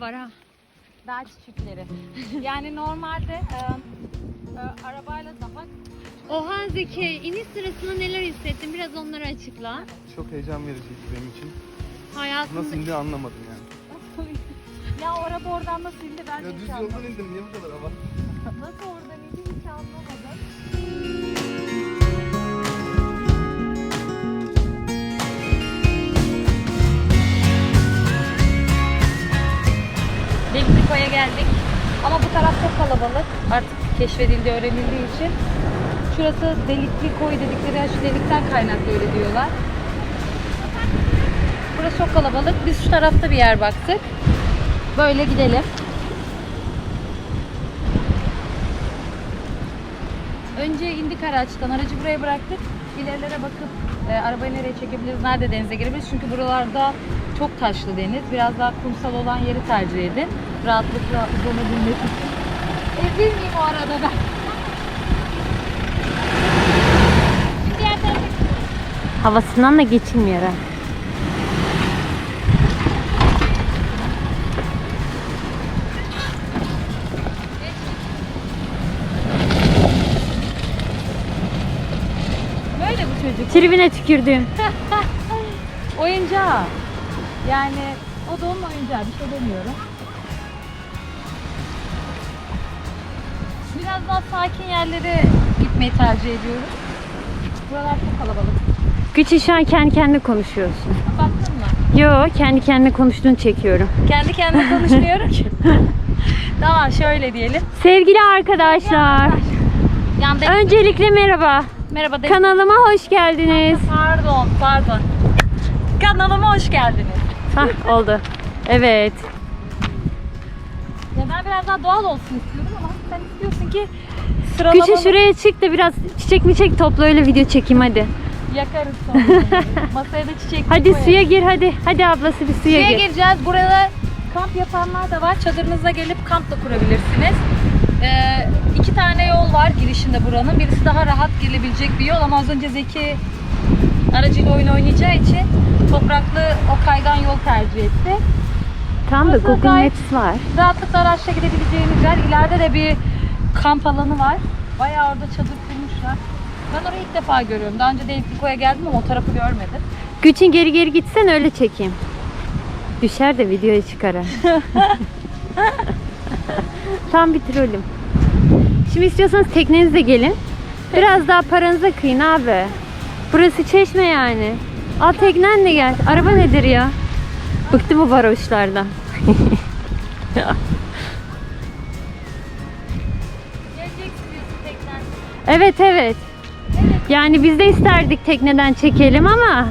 Var ha. Dağ çiçekleri. yani normalde e, e, arabayla daha Oha Zeki, iniş sırasında neler hissettin? Biraz onları açıkla. Çok heyecan vericiydi benim için. Hayatında... Nasıl indi anlamadım yani. ya o araba oradan nasıl indi ben de Ya hiç düz anlamadım. yoldan indim niye bu kadar hava? Nasıl Meksiko'ya geldik. Ama bu taraf çok kalabalık. Artık keşfedildi, öğrenildiği için. Şurası delikli koy dedikleri yer şu delikten kaynaklı öyle diyorlar. Burası çok kalabalık. Biz şu tarafta bir yer baktık. Böyle gidelim. Önce indik araçtan. Aracı buraya bıraktık. İlerilere bakıp e, arabayı nereye çekebiliriz, nerede denize girebiliriz. Çünkü buralarda çok taşlı deniz. Biraz daha kumsal olan yeri tercih edin. Rahatlıkla uzanabilmek için. Evli miyim o arada ben? Havasından da geçilmiyor ha. Böyle bu çocuk. Tribine tükürdüm. Oyuncağı. Yani o da onun oyuncağı. Bir şey demiyorum. Biraz daha sakin yerlere gitmeyi tercih ediyoruz. Buralar çok kalabalık. Güçü şu an kendi kendine konuşuyorsun. Baktın mı? Yo kendi kendine konuştuğunu çekiyorum. Kendi kendime konuşmuyorum ki. tamam şöyle diyelim. Sevgili arkadaşlar. Yanda Öncelikle merhaba. Merhaba de. Kanalıma hoş geldiniz. Pardon, pardon. Kanalıma hoş geldiniz. Hah oldu. Evet. Ya ben biraz daha doğal olsun istiyorum ama sen istiyorsun ki sıralamalı Güçü şuraya çık da biraz çiçek mi çek topla öyle video çekeyim hadi. yakarız sonra. Masaya da çiçek Hadi koyarız. suya gir hadi. Hadi ablası bir suya, Suya gir. gireceğiz. Burada kamp yapanlar da var. Çadırınıza gelip kamp da kurabilirsiniz. Ee, iki tane yol var girişinde buranın. Birisi daha rahat girilebilecek bir yol ama az önce Zeki aracıyla oyun oynayacağı için topraklı o kaygan yol tercih etti. Tam da Burası Google gayet- Maps var. Rahatlıkla araçla gidebileceğiniz yer. İleride de bir kamp alanı var. Bayağı orada çadır kurmuşlar. Ben orayı ilk defa görüyorum. Daha önce Delikli geldim ama o tarafı görmedim. Güçün geri geri gitsen öyle çekeyim. Düşer de videoya çıkar. Tam bir trolüm. Şimdi istiyorsanız teknenize gelin. Biraz daha paranıza kıyın abi. Burası çeşme yani. Al teknenle gel. Araba nedir ya? Bıktı bu varoşlardan. Evet evet. Yani biz de isterdik tekneden çekelim ama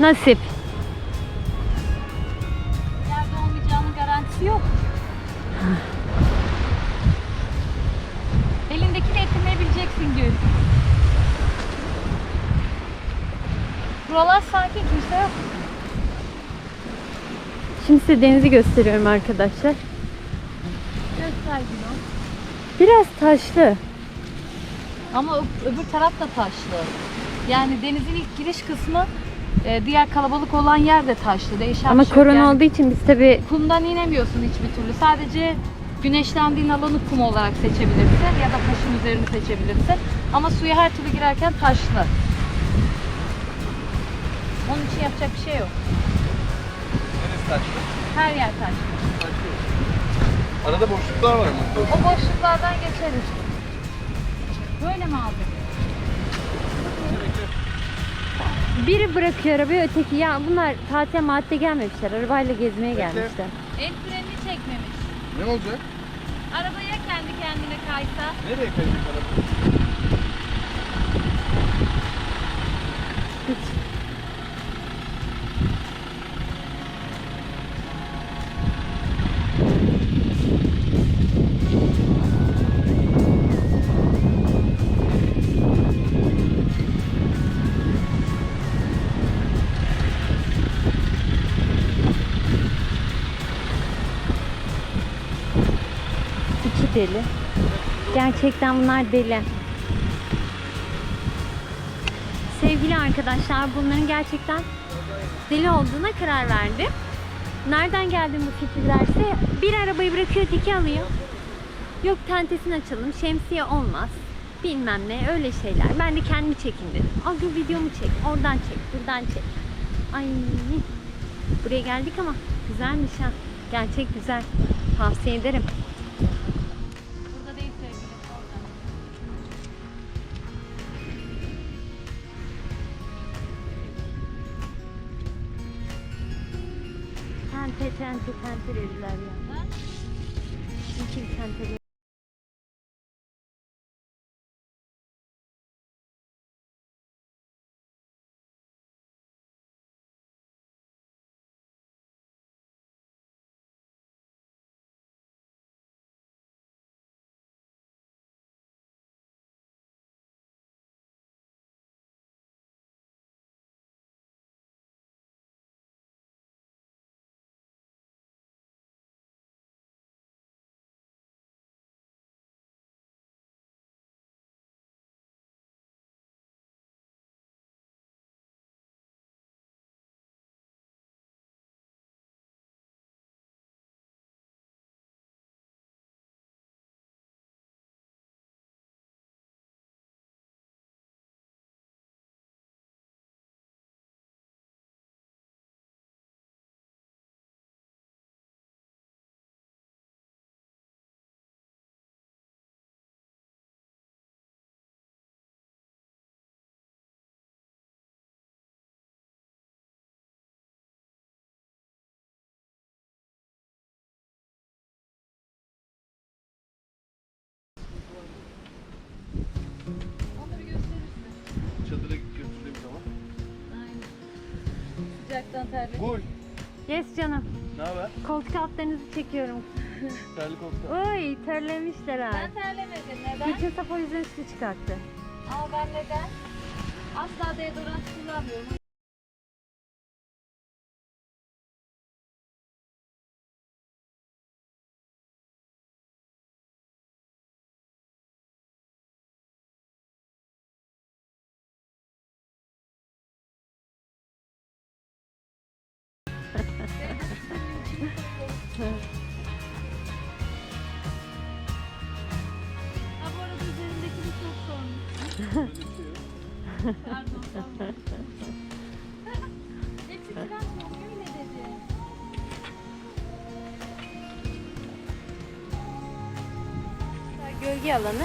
nasip. Gül. Buralar sakin kimse yok. Şimdi size denizi gösteriyorum arkadaşlar. Göster Gül o. Biraz taşlı. Ama ö- öbür taraf da taşlı. Yani denizin ilk giriş kısmı e, diğer kalabalık olan yer de taşlı. Değişen Ama bir şey yok. korona Yani olduğu için biz tabi kumdan inemiyorsun hiçbir türlü. Sadece güneşlendiğin alanı kum olarak seçebilirsin ya da taşın üzerini seçebilirsin. Ama suya her türlü girerken taşlı. Onun için yapacak bir şey yok. Neresi taşlı? Her yer taşlı. Taşlı. Arada boşluklar var ama. O boşluklardan geçeriz. Böyle mi aldın? biri bırakıyor arabayı öteki ya bunlar tatile madde gelmemişler arabayla gezmeye gelmişler. El frenini çekmemiş. Ne olacak? Arabaya kendi kendine kaysa. Nereye kayacak araba? deli. Gerçekten bunlar deli. Sevgili arkadaşlar bunların gerçekten deli olduğuna karar verdim. nereden geldi bu fikirlerse bir arabayı bırakıyor tiki alıyor. Yok tentesini açalım, şemsiye olmaz. Bilmem ne öyle şeyler. Ben de kendimi çekin dedim. Al dur videomu çek. Oradan çek, buradan çek. Ay buraya geldik ama güzelmiş ha. Gerçek güzel. Tavsiye ederim. Tente dediler ya. Ha? İki Terledim. Gol. Yes canım. Ne haber? Koltuk altlarınızı çekiyorum. Terlik olsa. Oy terlemişler ha. Ben terlemedim. Neden? Geçen sefer o yüzden su çıkarttı. Ama ben neden? Asla deodorant kullanmıyorum. Hepsi. Gölge alanı.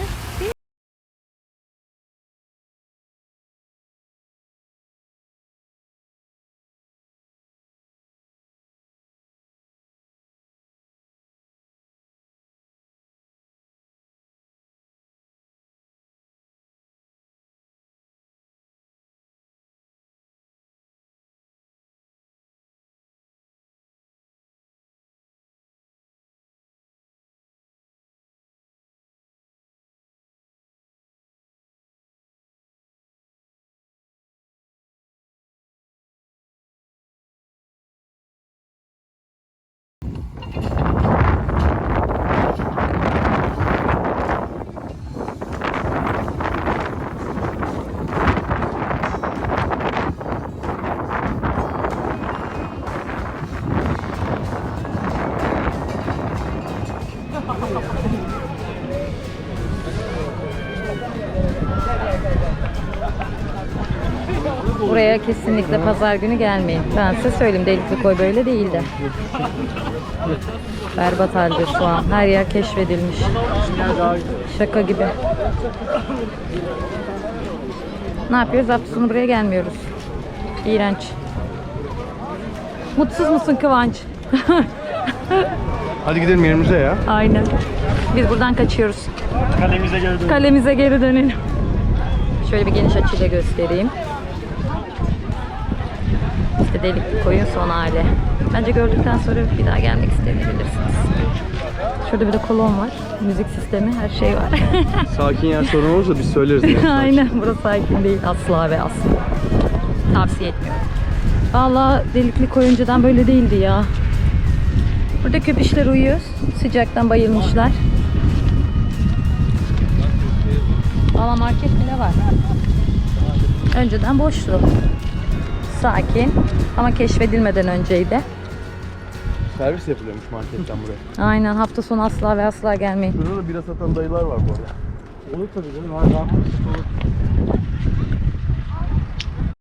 Buraya kesinlikle pazar günü gelmeyin. Ben size söyleyeyim Delikli Koy böyle değildi. Berbat halde şu an. Her yer keşfedilmiş. Şaka gibi. Ne yapıyoruz? Hafta sonu buraya gelmiyoruz. İğrenç. Mutsuz musun Kıvanç? Hadi gidelim yerimize ya. Aynen. Biz buradan kaçıyoruz. Kalemize geri dön. Kalemize geri dönelim. Şöyle bir geniş açıyla göstereyim. İşte delikli koyun son hali. Bence gördükten sonra bir daha gelmek isteyebilirsiniz. Şurada bir de kolon var. Müzik sistemi, her şey var. Sakin yer sorun olursa biz söyleriz. Yani. Aynen. Burası sakin değil. Asla ve asla. Tavsiye etmiyorum. Valla delikli koyuncadan böyle değildi ya. Burada köpüşler uyuyor. Sıcaktan bayılmışlar. Valla market bile var. Önceden boştu. Sakin ama keşfedilmeden önceydi. Servis yapılıyormuş marketten buraya. Aynen hafta sonu asla ve asla gelmeyin. Burada da bira satan dayılar var bu arada. Olur tabii canım. Ha,